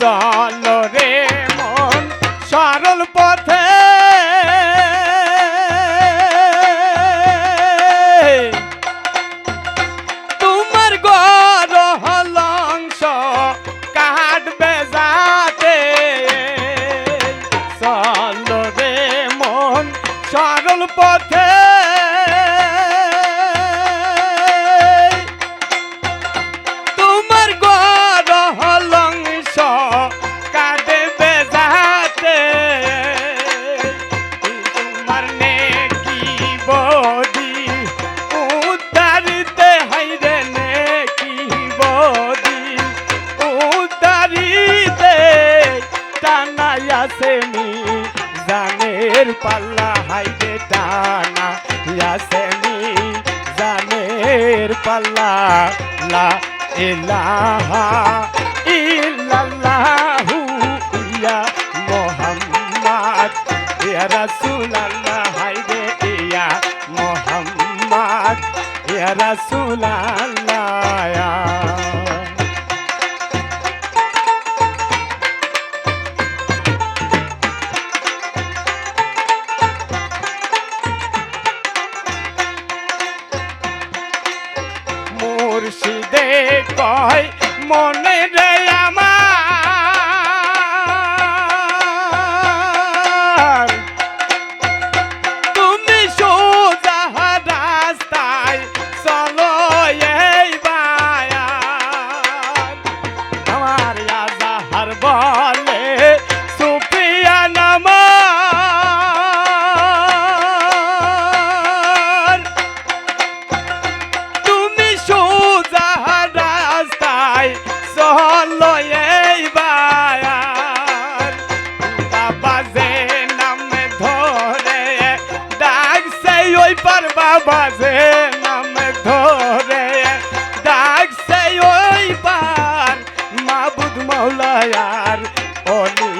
চলো রে আসেনি। জানের পাল্লা হাইরে টানা আসেনি। জানের পাল্লা, লা ইলাহা ইল্লাল্লাহু ইয়া মোহাম্মদ, ইয়া রাসূলুল্লাহ হাইরে ইয়া মোহাম্মদ, ইয়া রাসূলুল্লাহ মুর্শিদে কয় মনে রে আমার। তুমি সোজা রাস্তায় চলো এই বায়া আমার আজাহার বলে ওই পার বাবা যে নাম ধরে ডাকছে ওই পার, মাবুদ মাওলায়ার অলি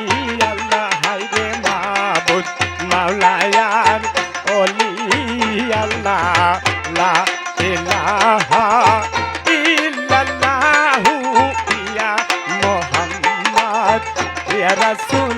আল্লাহ হাইরে মাবুদ মাওলায়ার অলি আল্লাহ, লা ইলাহা ইল্লাল্লাহু ইয়া মুহাম্মদ, ইয়া রাসূল